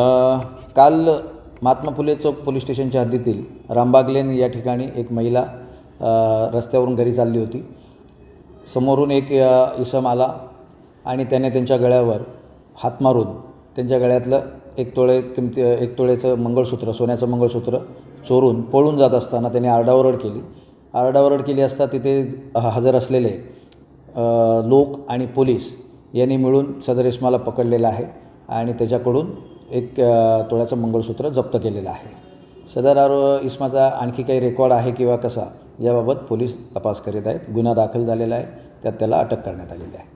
काल महात्मा फुले चौक पोलीस स्टेशनच्या हद्दीतील रामबाग लेन या ठिकाणी एक महिला रस्त्यावरून घरी चालली होती. समोरून एक इसम आला आणि त्याने त्यांच्या गळ्यावर हात मारून त्यांच्या गळ्यातलं एक तोळे किमती एक तोळेचं मंगळसूत्र सोन्याचं मंगळसूत्र चोरून पळून जात असताना त्याने आरडाओरड केली. आरडाओरड केली असता तिथे हजर असलेले लोक आणि पोलीस यांनी मिळून सदर इसमाला पकडलेलं आहे आणि त्याच्याकडून एक तोळ्याचं मंगळसूत्र जप्त केलेलं आहे. सदर आरो इस्माचा आणखी काही रेकॉर्ड आहे किंवा कसा? याबाबत पोलीस तपास करीत आहेत. गुन्हा दाखल झालेला आहे. त्यात त्याला अटक करण्यात आलेली आहे.